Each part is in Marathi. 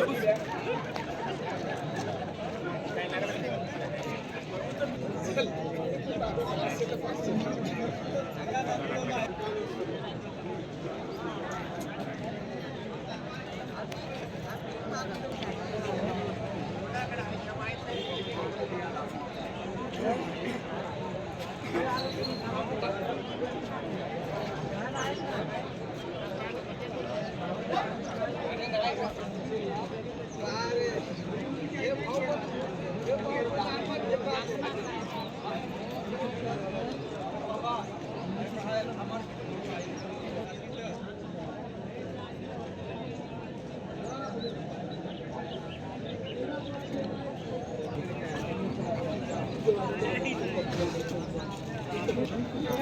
Vamos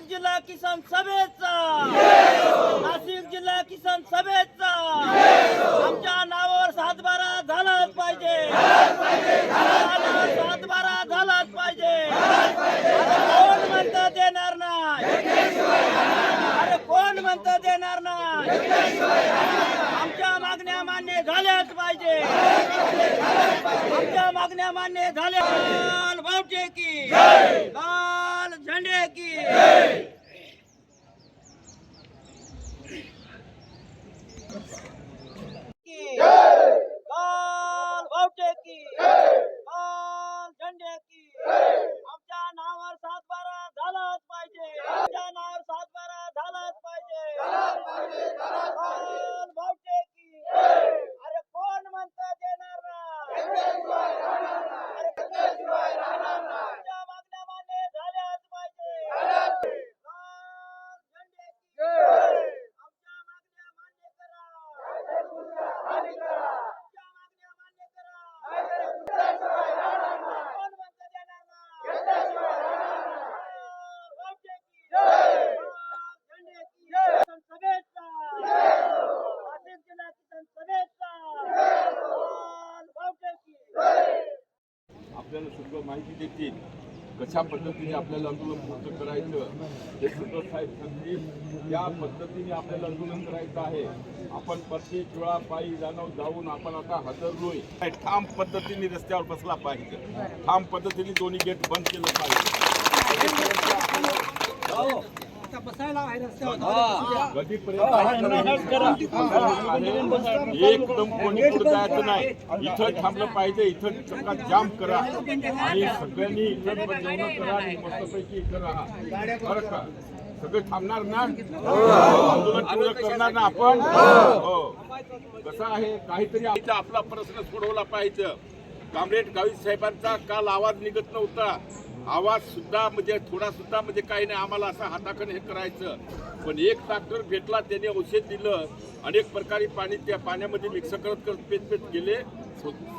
नाशिक जिल्हा किसान सभेचा. नाशिक जिल्हा किसान सभेचा. आमच्या नावावर सातबारा झालाच पाहिजे. सातबारा झालाच पाहिजे. कोण म्हणतं देणार नाही? अरे कोण म्हणतं देणार नाही? आमच्या मागण्या मान्य झाल्याच पाहिजे. आमच्या मागण्या मान्य झाल्या बावटे की. পান্ডে কি आपल्याला सगळं माहिती देतील कशा पद्धतीने आपल्याला आंदोलन पूर्ण करायचं हे सुद्धा साहेब सांगतील. या पद्धतीने आपल्याला आंदोलन करायचं आहे. आपण प्रत्येक वेळा पायी जाणव जाऊन आपण आता हजरलोय. ठाम पद्धतीने रस्त्यावर बसला पाहिजे. ठाम पद्धतीने दोन्ही गेट बंद केलं पाहिजे. कधीपर्यंत एकदम कोणी पुढे जायचं नाही. इथं थांबलं पाहिजे इथं चक्का जाम करा. आणि सगळ्यांनी इथं पण जेवण करा आणि मस्तपैकी इथं राहा बरं का? सगळं थांबणार ना? आंदोलन पूर्ण करणार ना आपण? हो. कसं आहे? काहीतरी आपला प्रश्न सोडवला पाहिजे. कामरेड गावित साहेबांचा काल आवाज निघत नव्हता. आवाज सुद्धा म्हणजे थोडा सुद्धा म्हणजे काही नाही. आम्हाला असं हाताकडे हे करायचं. पण एक डॉक्टर भेटला त्याने औषध दिलं. अनेक प्रकारे पाणी त्या पाण्यामध्ये मिक्स करत करत पेत पेत गेले.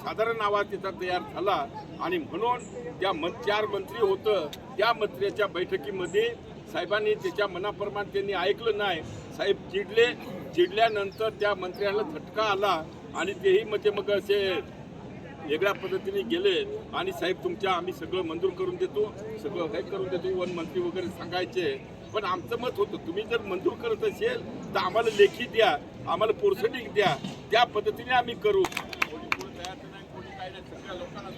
साधारण आवाज तिचा तयार झाला. आणि म्हणून त्या मन चार मंत्री होतं. त्या मंत्र्याच्या बैठकीमध्ये साहेबांनी त्याच्या मनाप्रमाणे त्यांनी ऐकलं नाही. साहेब चिडले. चिडल्यानंतर त्या मंत्र्याला झटका आला. आणि तेही म्हणजे मग असे वेगळ्या पद्धतीने गेले आणि साहेब तुमच्या आम्ही सगळं मंजूर करून देतो सगळं हे करून देतो वन मंत्री वगैरे सांगायचे. पण आमचं मत होतं तुम्ही जर मंजूर करत असेल तर आम्हाला लेखी द्या आम्हाला पोर्सनिक द्या त्या पद्धतीने आम्ही करू. तयार काय नाही लोकांना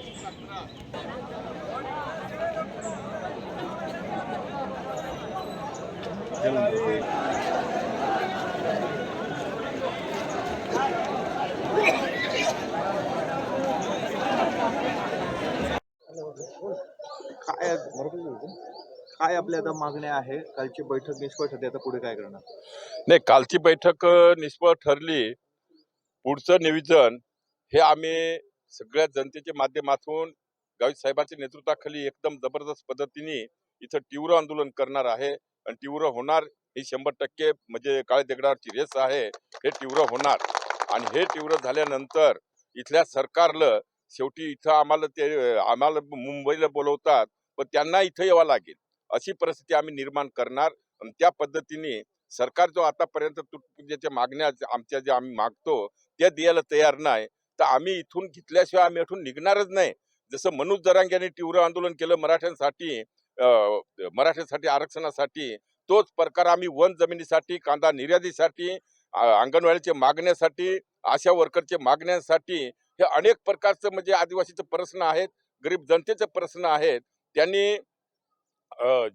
काय काय आपल्या आता मागण्या आहे? कालची बैठक निष्फळ ठरली आता पुढे काय करणार? नाही कालची बैठक निष्फळ ठरली. पुढचं निवेदन हे आम्ही सगळ्या जनतेच्या माध्यमातून गावित साहेबांच्या नेतृत्वाखाली एकदम जबरदस्त पद्धतीने इथं तीव्र आंदोलन करणार आहे. आणि तीव्र होणार ही शंभर टक्के म्हणजे काळे दगडावरची रेस आहे. हे तीव्र होणार. आणि हे तीव्र झाल्यानंतर इथल्या सरकारला शेवटी इथं आम्हाला ते आम्हाला मुंबईला बोलवतात पण त्यांना इथं यावं लागेल. अशी परिस्थिती आम्ही निर्माण करणार आणि त्या पद्धतीने सरकार जो आतापर्यंत तुटपुंजाच्या मागण्या आमच्या ज्या आम्ही मागतो त्या द्यायला तयार नाही. तर आम्ही इथून घेतल्याशिवाय आम्ही इथून निघणारच नाही. जसं मनोज जरांग यांनी तीव्र आंदोलन केलं मराठ्यांसाठी मराठ्यांसाठी आरक्षणासाठी तोच प्रकार आम्ही वन जमिनीसाठी कांदा निर्यातीसाठी अंगणवाडीच्या मागण्यासाठी आशा वर्करच्या मागण्यासाठी हे अनेक प्रकारचं म्हणजे आदिवासीचे प्रश्न आहेत गरीब जनतेचे प्रश्न आहेत. त्यांनी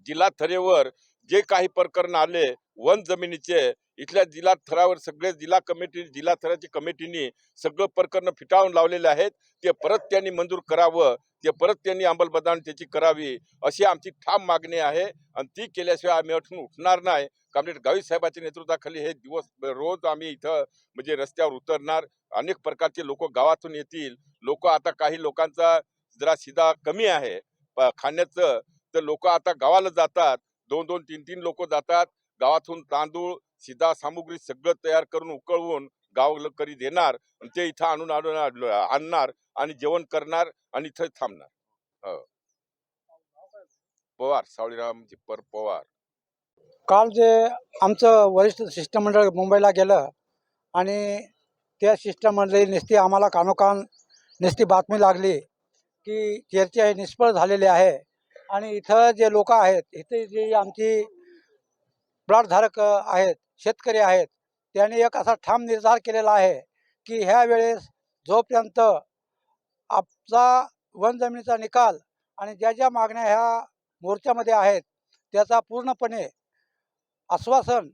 जिल्हा थरेवर जे काही प्रकरण आले वन जमिनीचे इथल्या जिल्हा थरावर सगळे जिल्हा कमिटी जिल्हा थराची कमिटीनी सगळं प्रकरण फिटाळून लावलेले आहेत. ते परत त्यांनी मंजूर करावं ते परत त्यांनी अंमलबजावणी त्याची करावी अशी आमची ठाम मागणी आहे. आणि ती केल्याशिवाय आम्ही अठून उठणार नाही. कारण गावी साहेबाच्या नेतृत्वाखाली हे दिवस रोज आम्ही इथं म्हणजे रस्त्यावर उतरणार. अनेक प्रकारचे लोक गावातून येतील. लोक आता काही लोकांचा जरा शिदा कमी आहे. खाण्याचं. तर लोक आता गावाला जातात. दोन दोन तीन तीन लोक जातात. गावातून तांदूळ शिदा सामुग्री सगळं तयार करून उकळवून गावकरी देणार. आणि ते इथं आणून आणून आणणार आणि जेवण करणार आणि इथं थांबणार. हो. पवार सावळीराम जिप्पर पवार. काल जे आमचं वरिष्ठ शिष्टमंडळ मुंबईला गेलं आणि त्या शिष्टमंडळी नुसती आम्हाला कानोकान नुसती बातमी लागली की चर्चा हे निष्फळ झालेले आहे. आणि इथं जे लोक आहेत इथे जी आमची प्लॉटधारक आहेत शेतकरी आहेत त्यांनी एक असा ठाम निर्धार केलेला आहे की ह्या वेळेस जोपर्यंत आपला वन जमिनीचा निकाल आणि ज्या ज्या मागण्या ह्या मोर्चामध्ये आहेत त्याचा पूर्णपणे आश्वासन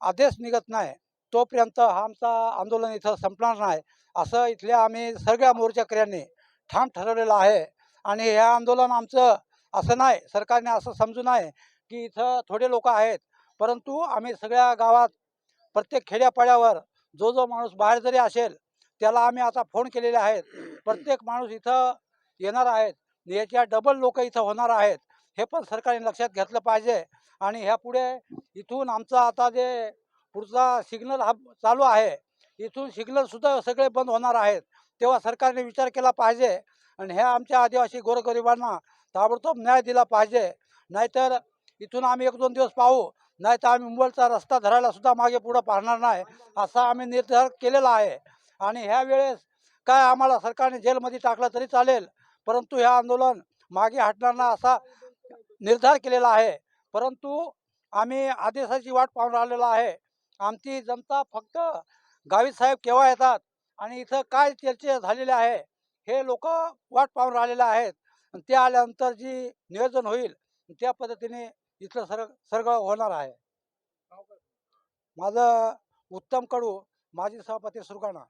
आदेश निघत नाही. तोपर्यंत हा आमचा आंदोलन इथं संपणार नाही. असं इथल्या आम्ही सगळ्या मोर्चाकऱ्यांनी ठाम ठरवलेलं आहे. आणि हे आंदोलन आमचं असं नाही सरकारने असं समजू नये की इथं थोडे लोक आहेत. परंतु आम्ही सगळ्या गावात प्रत्येक खेड्यापाड्यावर जो जो माणूस बाहेर जरी असेल त्याला आम्ही आता फोन केलेले आहेत. प्रत्येक माणूस इथं येणार आहेत. याच्या डबल लोक इथं होणार आहेत. हे पण सरकारने लक्षात घेतलं पाहिजे. आणि ह्यापुढे इथून आमचं आता जे पुढचा सिग्नल हा चालू आहे. इथून सिग्नल सुद्धा सगळे बंद होणार आहेत. तेव्हा सरकारने विचार केला पाहिजे आणि ह्या आमच्या आदिवासी गोरगरिबांना ताबडतोब न्याय दिला पाहिजे. नाहीतर इथून आम्ही एक दोन दिवस पाहू. नाहीतर आम्ही मुंबईचा रस्ता धरायला सुद्धा मागे पुढं पाहणार नाही असा आम्ही निर्धार केलेला आहे. आणि ह्या वेळेस काय आम्हाला सरकारने जेलमध्ये टाकलं तरी चालेल परंतु हे आंदोलन मागे हटणार नाही असा निर्धार केलेला आहे. परंतु आम्ही आदेशाची वाट पाहून राहिलेलो आहे. आमची जनता फक्त गावित साहेब केव्हा येतात आणि इथं काय चर्चा झालेले आहे हे लोक वाट पाहून राहिलेले आहेत. आणि ते आल्यानंतर जी नियोजन होईल त्या पद्धतीने इथलं सर सगळं होणार आहे. माझं उत्तम कडू माजी सभापती सुरगाणा.